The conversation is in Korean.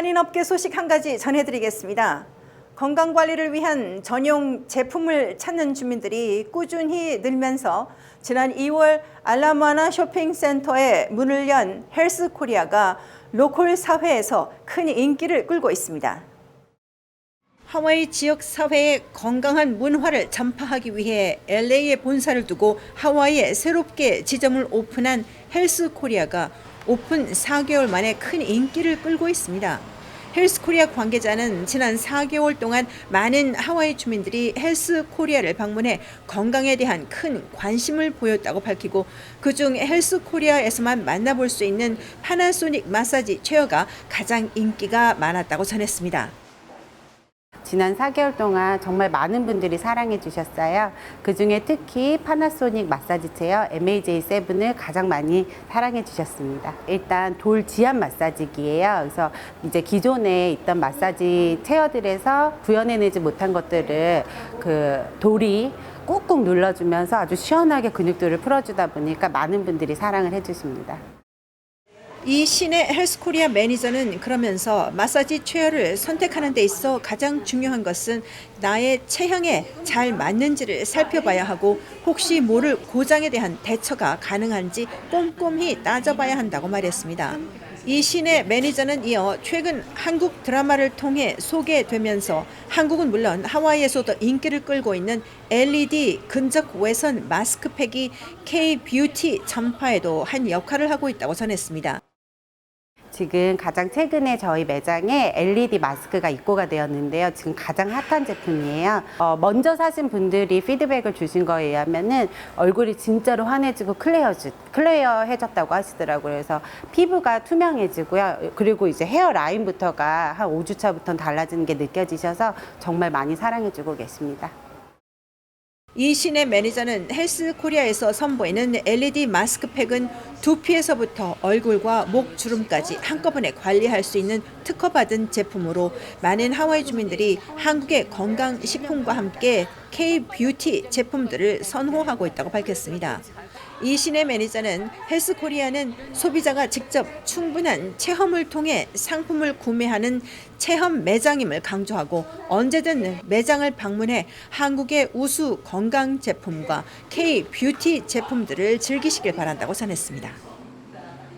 한인업계 소식 한 가지 전해드리겠습니다. 건강관리를 위한 전용 제품을 찾는 주민들이 꾸준히 늘면서 지난 2월 알라마나 쇼핑센터에 문을 연 헬스 코리아가 로컬 사회에서 큰 인기를 끌고 있습니다. 하와이 지역 사회의 건강한 문화를 전파하기 위해 LA에 본사를 두고 하와이에 새롭게 지점을 오픈한 헬스 코리아가 오픈 4개월 만에 큰 인기를 끌고 있습니다. 헬스 코리아 관계자는 지난 4개월 동안 많은 하와이 주민들이 헬스 코리아를 방문해 건강에 대한 큰 관심을 보였다고 밝히고 그중 헬스 코리아에서만 만나볼 수 있는 파나소닉 마사지 체어가 가장 인기가 많았다고 전했습니다. 지난 4개월 동안 정말 많은 분들이 사랑해 주셨어요. 그 중에 특히 파나소닉 마사지 체어 MAJ7을 가장 많이 사랑해 주셨습니다. 일단 돌 지압 마사지기예요. 그래서 이제 기존에 있던 마사지 체어들에서 구현해내지 못한 것들을 그 돌이 꾹꾹 눌러주면서 아주 시원하게 근육들을 풀어주다 보니까 많은 분들이 사랑을 해주십니다. 이 시내 헬스코리아 매니저는 그러면서 마사지 체어를 선택하는 데 있어 가장 중요한 것은 나의 체형에 잘 맞는지를 살펴봐야 하고 혹시 모를 고장에 대한 대처가 가능한지 꼼꼼히 따져봐야 한다고 말했습니다. 이 시내 매니저는 이어 최근 한국 드라마를 통해 소개되면서 한국은 물론 하와이에서도 인기를 끌고 있는 LED 근적 외선 마스크팩이 K-뷰티 전파에도 한 역할을 하고 있다고 전했습니다. 지금 가장 최근에 저희 매장에 LED 마스크가 입고가 되었는데요. 지금 가장 핫한 제품이에요. 어, 먼저 사신 분들이 피드백을 주신 거에 의하면은 얼굴이 진짜로 환해지고 클레어지, 클레어해졌다고 하시더라고요. 그래서 피부가 투명해지고요. 그리고 이제 헤어 라인부터가 한 5주 차부터 달라지는 게 느껴지셔서 정말 많이 사랑해주고 계십니다. 이 시내 매니저는 헬스 코리아에서 선보이는 LED 마스크팩은 두피에서부터 얼굴과 목 주름까지 한꺼번에 관리할 수 있는 특허받은 제품으로 많은 하와이 주민들이 한국의 건강 식품과 함께 K-뷰티 제품들을 선호하고 있다고 밝혔습니다. 이 시내 매니저는 헬스 코리아는 소비자가 직접 충분한 체험을 통해 상품을 구매하는 체험 매장임을 강조하고 언제든 매장을 방문해 한국의 우수 건강 제품과 K 뷰티 제품들을 즐기시길 바란다고 전했습니다.